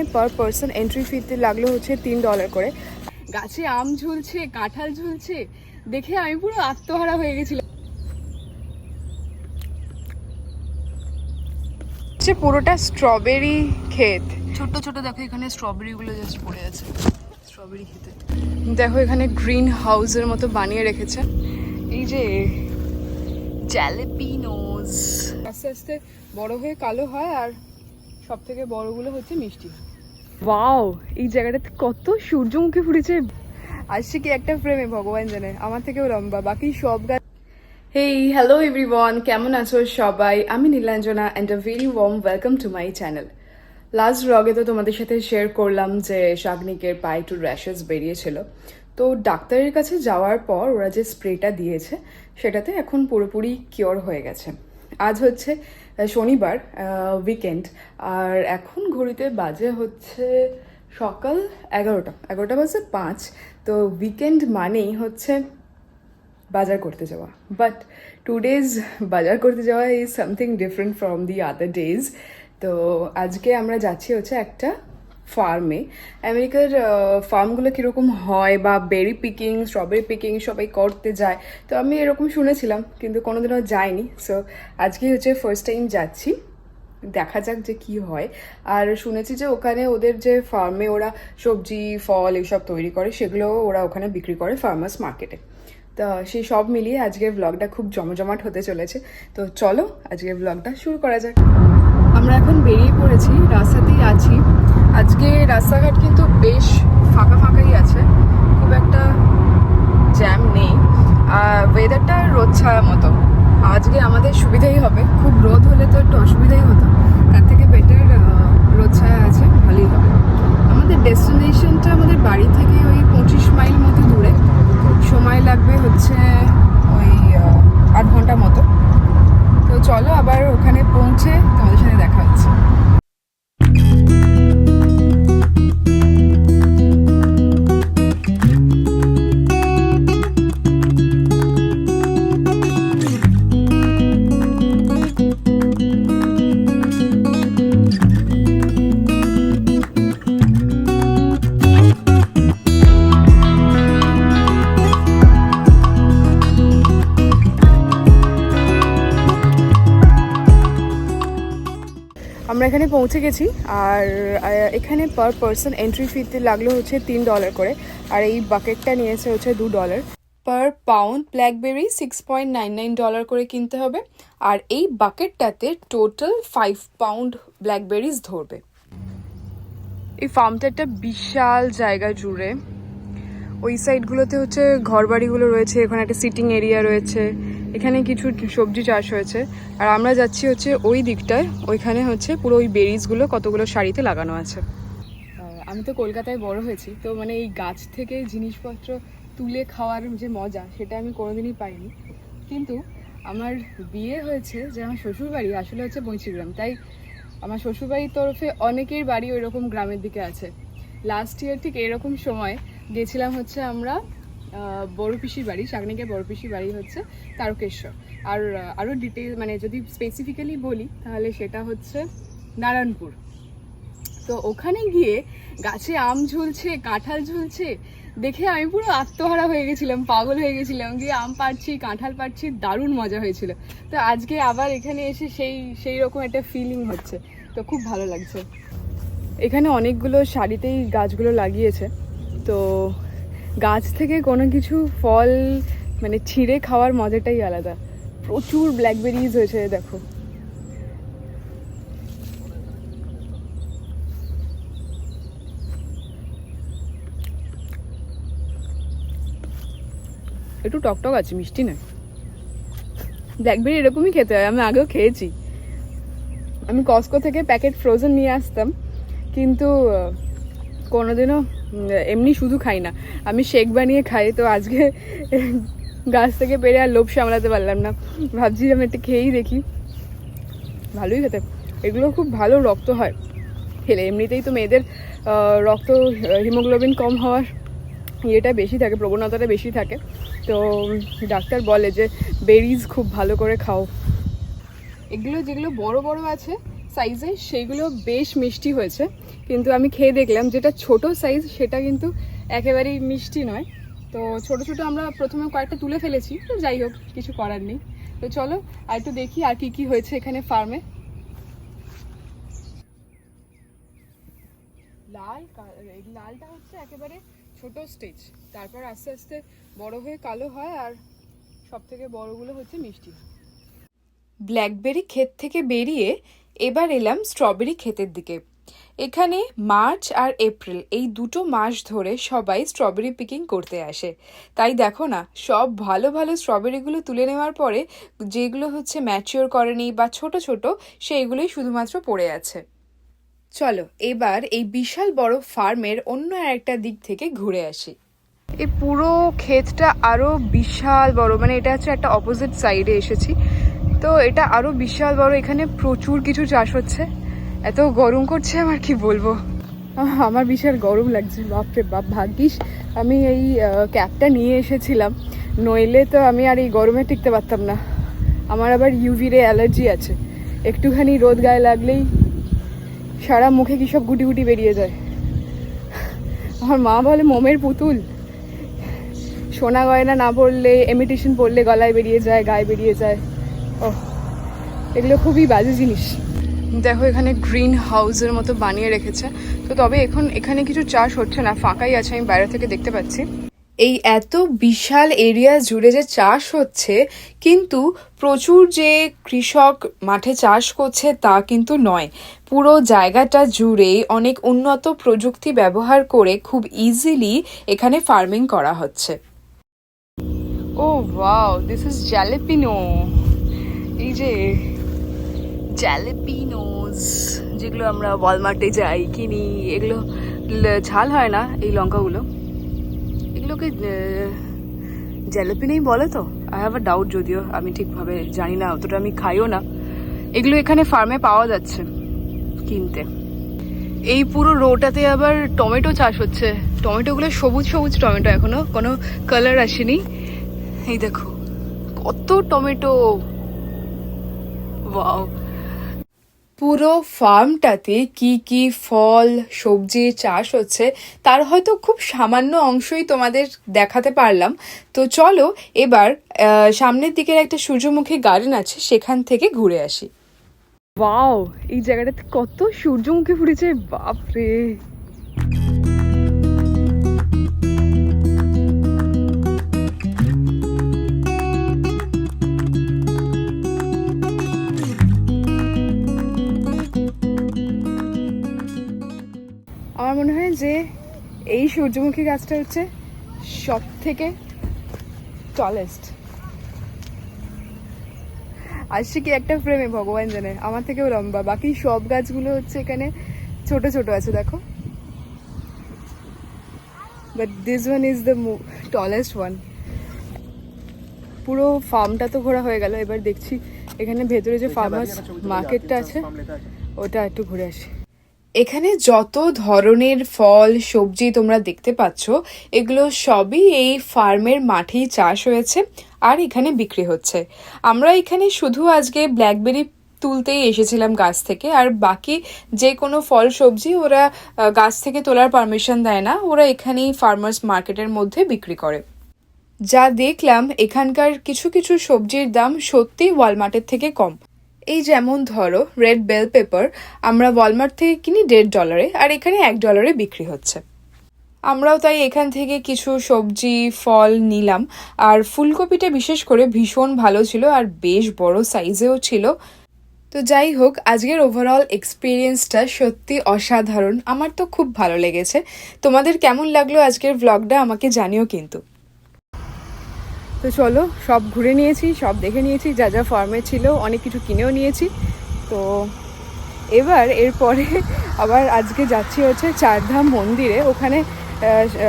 এখানে per person entry ফিতে লাগল হচ্ছে তিন ডলার করে। গাছে আম ঝুলছে কাঁঠাল ঝুলছে দেখে আমি পুরো আত্মহারা হয়ে গেছিলাম। হচ্ছে পুরোটা স্ট্রবেরি ক্ষেত। ছোট ছোট দেখো এখানে স্ট্রবেরি গুলো জাস্ট পড়ে আছে। স্ট্রবেরি খেতে দেখো এখানে গ্রিন হাউসের মতো বানিয়ে রেখেছে। এই যে জ্যালেপিনোজ আস্তে আস্তে বড় হয়ে কালো হয় আর সব থেকে বড়গুলো হচ্ছে মিষ্টি ওয়াও এই জায়গাটাতে কত সূর্যমুখী ফুটেছে। আসছে কি একটা ফ্রেমে ভগবান জানে আমার থেকেও লম্বা বাকি সব গাছ হেই হ্যালো এভরিওয়ান কেমন আছো সবাই? আমি Nilanjana and a very warm welcome to my channel last ব্লগে তো তোমাদের সাথে শেয়ার করলাম যে শাগনিকের পায়ে একটু র্যাশেস বেরিয়েছিল। তো ডাক্তারের কাছে যাওয়ার পর ওরা যে স্প্রেটা দিয়েছে সেটাতে এখন পুরোপুরি কিওর হয়ে গেছে। আজ হচ্ছে শনিবার উইকেন্ড আর এখন ঘড়িতে বাজে হচ্ছে সকাল এগারোটা এগারোটা বাজে পাঁচ। তো উইকেন্ড মানেই হচ্ছে বাজার করতে যাওয়া। বাট টু ডেজ বাজার করতে যাওয়া is something different from the other days তো আজকে আমরা যাচ্ছি হচ্ছে একটা ফার্মে আমেরিকার ফার্মগুলো কীরকম হয় বা বেরি পিকিং স্ট্রবেরি পিকিং সবাই করতে যায়। তো আমি এরকম শুনেছিলাম, কিন্তু কোনোদিনও যাইনি। সো আজকে হচ্ছে ফার্স্ট টাইম যাচ্ছি। দেখা যাক যে কি হয়। আর শুনেছি যে ওখানে ওদের যে ফার্মে ওরা সবজি, ফল এইসব তৈরি করে, সেগুলো ওরা ওখানে বিক্রি করে ফার্মার্স মার্কেটে তো সেই সব মিলিয়ে আজকের ব্লগটা খুব জমজমাট হতে চলেছে। তো চলো, আজকের ব্লগটা শুরু করা যাক। আমরা এখন বেরিয়ে পড়েছি, রাস্তাতেই আছি। আজকে রাস্তাঘাট কিন্তু বেশ ফাঁকা ফাঁকাই আছে। খুব একটা জ্যাম নেই। আর ওয়েদারটা রোদ ছায়া মতো। আজকে আমাদের সুবিধাই হবে। খুব রোদ হলে তো একটু অসুবিধাই হতো। তার থেকে বেটার রোদ ছায়া আছে, ভালোই হবে। আমাদের ডেস্টিনেশনটা আমাদের বাড়ি থেকে ওই পঁচিশ মাইল মতো দূরে। সময় লাগবে হচ্ছে ওই আধ ঘণ্টা মতো। তো চলো আবার ওখানে পৌঁছে এখানে পৌঁছে গেছি আর এখানে পার পার্সন এন্ট্রি ফিতে লাগল হচ্ছে তিন ডলার করে। আর এই বাকেটটা নিয়েছে হচ্ছে দু dollar per pound blackberry six point nine nine dollar করে কিনতে হবে। আর এই বাকেটটাতে টোটাল ফাইভ পাউন্ড ব্ল্যাকবেরিজ ধরবে। এই ফার্মটা একটা বিশাল জায়গা জুড়ে। ওই সাইডগুলোতে হচ্ছে ঘরবাড়িগুলো রয়েছে, এখানে একটা সিটিং এরিয়া রয়েছে। এখানে কিছু সবজি চাষ হয়েছে। আর আমরা যাচ্ছি হচ্ছে ওই দিকটায়। ওইখানে হচ্ছে পুরো ওই বেরিজগুলো, কতগুলো শাড়িতে লাগানো আছে। আমি তো কলকাতায় বড় হয়েছি, তো মানে এই গাছ থেকে জিনিসপত্র তুলে খাওয়ার যে মজা, সেটা আমি কোনোদিনই পাইনি। কিন্তু আমার বিয়ে হয়েছে যে আমার শ্বশুরবাড়ি, আসলে হচ্ছে বৈচিগ্রাম। তাই আমার শ্বশুরবাড়ির তরফে অনেকের বাড়ি ওইরকম গ্রামের দিকে আছে। লাস্ট ইয়ার ঠিক এরকম সময় গেছিলাম হচ্ছে আমরা বড় পিসির বাড়ি শাগনিকের বড় পিসির বাড়ি হচ্ছে তারকেশ্বর। আর আরও ডিটেল মানে যদি স্পেসিফিক্যালি বলি, তাহলে সেটা হচ্ছে নারায়ণপুর। তো ওখানে গিয়ে গাছে আম ঝুলছে, কাঁঠাল ঝুলছে, দেখে আমি পুরো আত্মহারা হয়ে গেছিলাম, পাগল হয়ে গেছিলাম গিয়ে আম পাড়ছি, কাঁঠাল পাড়ছি, দারুণ মজা হয়েছিল। তো আজকে আবার এখানে এসে সেই সেই রকম একটা ফিলিং হচ্ছে। তো খুব ভালো লাগছে। এখানে অনেকগুলো শাড়িতেই গাছগুলো লাগিয়েছে। তো গাছ থেকে কোনো কিছু ফল মানে ছিঁড়ে খাওয়ার মজাটাই আলাদা। প্রচুর ব্ল্যাকবেরিজ হয়েছে, দেখো। একটু টকটক আছে, মিষ্টি নয় ব্ল্যাকবেরি এরকমই খেতে হয়, আমি আগেও খেয়েছি। আমি কস্কো থেকে প্যাকেট ফ্রোজেন নিয়ে আসতাম, কিন্তু কোনোদিনও এমনি শুধু খাই না। আমি শেক বানিয়ে খাই, তো আজকে গাছ থেকে পেরে আর লোভ সামলাতে পারলাম না। ভাবছি আমি একটা খেয়েই দেখি। ভালোই খেতে। এগুলো খুব ভালো রক্ত হয়। খেলে এমনিতেই তো মেয়েদের রক্ত, হিমোগ্লোবিন কম হওয়ার ইয়েটা বেশি থাকে, প্রবণতাটা বেশি থাকে। তো ডাক্তার বলে যে, বেরিজ খুব ভালো করে খাও। এগুলো যেগুলো বড় বড় আছে সাইজে সেইগুলো বেশ মিষ্টি হয়েছে। কিন্তু আমি খেয়ে দেখলাম যেটা ছোট সাইজ সেটা কিন্তু একেবারেই মিষ্টি নয়। তো ছোট ছোট আমরা প্রথমে কয়েকটা তুলে ফেলেছি, তো যাই হোক, কিছু করার নেই। তো চলো, আর একটু দেখি আর কি কি হয়েছে এখানে ফার্মে লাল লালটা হচ্ছে একেবারে ছোট স্টেজ তারপর আস্তে আস্তে বড় হয়ে কালো হয় আর সব থেকে বড়গুলো হচ্ছে মিষ্টি। ব্ল্যাকবেরি ক্ষেত থেকে বেরিয়ে এবার এলাম স্ট্রবেরি ক্ষেতের দিকে। এখানে মার্চ আর এপ্রিল, এই দুটো মাস ধরে সবাই স্ট্রবেরি পিকিং করতে আসে। তাই দেখো না, সব ভালো ভালো স্ট্রবেরিগুলো তুলে নেওয়ার পরে যেগুলো হচ্ছে ম্যাচিওর করেনি বা ছোট ছোট, সেইগুলোই শুধুমাত্র পড়ে আছে। চলো, এবার এই বিশাল বড় ফার্মের অন্য একটা দিক থেকে ঘুরে আসি। এই পুরো ক্ষেতটা আরও বিশাল বড় মানে এটা হচ্ছে একটা অপোজিট সাইডে এসেছি। তো এটা আরও বিশাল বড়, এখানে প্রচুর কিছু চাষ হচ্ছে। এত গরম করছে আমার, কি বলব? আমার বিশাল গরম লাগছে, বাপরে বাপ, ভাগ্যিস। আমি এই ক্যাপটা নিয়ে এসেছিলাম। নইলে তো আমি আর এই গরমে টিকতে পারতাম না। আমার আবার ইউভি রে অ্যালার্জি আছে। একটুখানি রোদ গায়ে লাগলেই সারা মুখে কি সব গুটি গুটি বেরিয়ে যায়। আমার মা বলে, মোমের পুতুল। সোনা গয়না না পড়লে এমিটেশন পড়লে গলায় বেরিয়ে যায়, গায়ে বেরিয়ে যায়। ও এগুলো খুবই বাজে জিনিস। দেখো, এখানে গ্রিন হাউসের মতো বানিয়ে রেখেছে। তো তবে এখন এখানে কিছু চাষ হচ্ছে না, ফাঁকাই আছে, আমি বাইরে থেকে দেখতে পাচ্ছি। এই এত বিশাল এরিয়া জুড়ে যে চাষ হচ্ছে, কিন্তু প্রচুর যে কৃষক মাঠে চাষ করছে তা কিন্তু নয়। পুরো জায়গাটা জুড়েই অনেক উন্নত প্রযুক্তি ব্যবহার করে খুব ইজিলি এখানে ফার্মিং করা হচ্ছে। ও ওয়াও দিস ইজ জ্যালেপিনো এই যে জ্যালেপিনোস যেগুলো আমরা ওয়ালমার্টে যাই, কিনি, এগুলো ঝাল হয় না এই লঙ্কাগুলো? এগুলোকে জ্যালেপিনোই বলে তো? আই হ্যাভ আ ডাউট যদিও, আমি ঠিকভাবে জানি না, অতটা আমি খাইও না। এগুলো এখানে ফার্মে পাওয়া যাচ্ছে কিনতে। এই পুরো রোটাতে আবার টমেটো চাষ হচ্ছে। টমেটোগুলো সবুজ সবুজ টমেটো এখনও, কোনো কালার আসেনি। এই দেখো, কত টমেটো! ওয়াও পুরো ফার্মটাতে কি কি ফল সবজি চাষ হচ্ছে তার হয়তো খুব সামান্য অংশই তোমাদের দেখাতে পারলাম। তো চলো এবার সামনের দিকের একটা সূর্যমুখী গার্ডেন আছে সেখান থেকে ঘুরে আসি। ওয়াও এই জায়গাটাতে কত সূর্যমুখী ফুটেছে বাপরে! যে এই সূর্যমুখী গাছটা হচ্ছে সব থেকে টলেস্ট আসছে কি একটা ফ্রেমে ভগবান জানে আমার থেকেও লম্বা। বাকি সব গাছগুলো হচ্ছে এখানে ছোট ছোট আছে দেখো। But this one is the tallest one পুরো ফার্মটা তো ঘোরা হয়ে গেল এবার দেখছি এখানে ভেতরে যে ফার্মার্স মার্কেটটা আছে। ওটা একটু ঘুরে আসি। এখানে যত ধরনের ফল, সবজি তোমরা দেখতে পাচ্ছ, এগুলো সবই এই ফার্মের মাঠেই চাষ হয়েছে আর এখানে বিক্রি হচ্ছে। আমরা এখানে শুধু আজকে ব্ল্যাকবেরি তুলতেই এসেছিলাম গাছ থেকে, আর বাকি যে কোনো ফল, সবজি ওরা গাছ থেকে তোলার পারমিশন দেয় না, ওরা এখানেই ফার্মার্স মার্কেটের মধ্যে বিক্রি করে। যা দেখলাম, এখানকার কিছু কিছু সবজির দাম সত্যি ওয়ালমার্টের থেকে কম। এই যেমন ধরো রেড বেল পেপার আমরা ওয়ালমার্ট থেকে কিনি দেড় ডলারে আর এখানে এক ডলারে বিক্রি হচ্ছে। আমরাও তাই এখান থেকে কিছু সবজি, ফল নিলাম, আর ফুলকপিটা বিশেষ করে ভীষণ ভালো ছিল, আর বেশ বড় সাইজেও ছিল। তো যাই হোক, আজকের ওভারঅল এক্সপিরিয়েন্সটা সত্যি অসাধারণ। আমার তো খুব ভালো লেগেছে। তোমাদের কেমন লাগল আজকের ভ্লগটা আমাকে জানিও কিন্তু। তো চলো, সব ঘুরে নিয়েছি, সব দেখে নিয়েছি, যা যা ফার্মে ছিল, অনেক কিছু কিনেও নিয়েছি। তো এবার এরপরে আবার আজকে যাচ্ছি হচ্ছে চারধাম মন্দিরে। ওখানে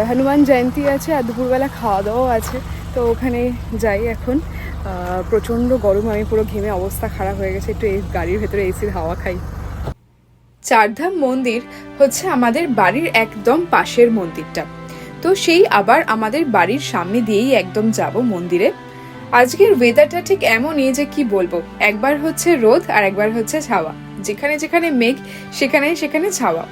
হনুমান জয়ন্তী আছে আর দুপুরবেলা খাওয়া দাওয়াও আছে। তো ওখানে যাই এখন। প্রচণ্ড গরম, আমি পুরো ঘেমে অবস্থা খারাপ হয়ে গেছে, একটু এই গাড়ির ভেতরে এসির হাওয়া খাই। চারধাম মন্দির হচ্ছে আমাদের বাড়ির একদম পাশের মন্দিরটা। তো সেই আবার আমাদের বাড়ির সামনে দিয়েই একদম যাব মন্দিরে। আজকের ওয়েদারটা ঠিক এমনই যে কি বলব, একবার হচ্ছে রোদ আর একবার হচ্ছে ছাওয়া যেখানে যেখানে মেঘ সেখানে সেখানে ছাওয়া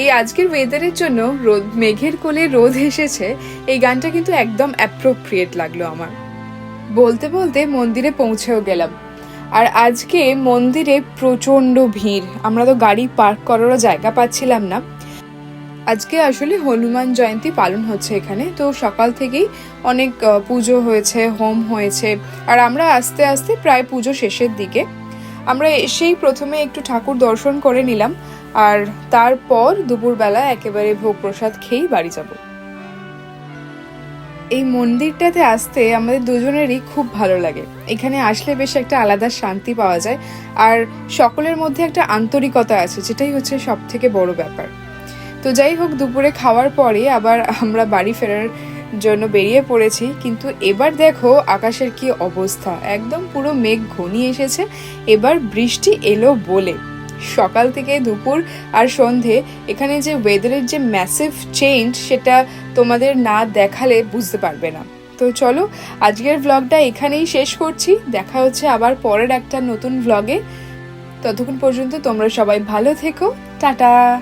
এই আজকের ওয়েদারের জন্য রোদ, মেঘের কোলে রোদ এসেছে, এই গানটা কিন্তু একদম অ্যাপ্রোপ্রিয়েট লাগল আমার। বলতে বলতে মন্দিরে পৌঁছেও গেলাম। আর আজকে মন্দিরে প্রচণ্ড ভিড়। আমরা তো গাড়ি পার্ক করারও জায়গা পাচ্ছিলাম না। আজকে আসলে হনুমান জয়ন্তী পালন হচ্ছে এখানে। তো সকাল থেকেই অনেক পুজো হয়েছে, হোম হয়েছে। আর আমরা আস্তে আস্তে প্রায় পুজো শেষের দিকে। আমরা এসেই প্রথমে একটু ঠাকুর দর্শন করে নিলাম। আর তারপর দুপুরবেলা একেবারে ভোগ প্রসাদ খেয়েই বাড়ি যাব। এই মন্দিরটাতে আসতে আমাদের দুজনেরই খুব ভালো লাগে। এখানে আসলে বেশ একটা আলাদা শান্তি পাওয়া যায়। আর সকলের মধ্যে একটা আন্তরিকতা আছে, যেটাই হচ্ছে সব থেকে বড় ব্যাপার। তো যাই হোক, দুপুরে খাওয়ার পরে আবার আমরা বাড়ি ফেরার জন্য বেরিয়ে পড়েছি। কিন্তু এবার দেখো আকাশের কি অবস্থা। একদম পুরো মেঘ ঘনিয়ে এসেছে। এবার বৃষ্টি এলো বলে। সকাল থেকে দুপুর আর সন্ধে এখানে যে ওয়েদারের যে ম্যাসিভ চেঞ্জ সেটা তোমাদের না দেখালে বুঝতে পারবে না। তো চলো, আজকের ভ্লগটা এখানেই শেষ করছি। দেখা হচ্ছে আবার পরের একটা নতুন ভ্লগে ততক্ষণ পর্যন্ত তোমরা সবাই ভালো থেকো। টাটা!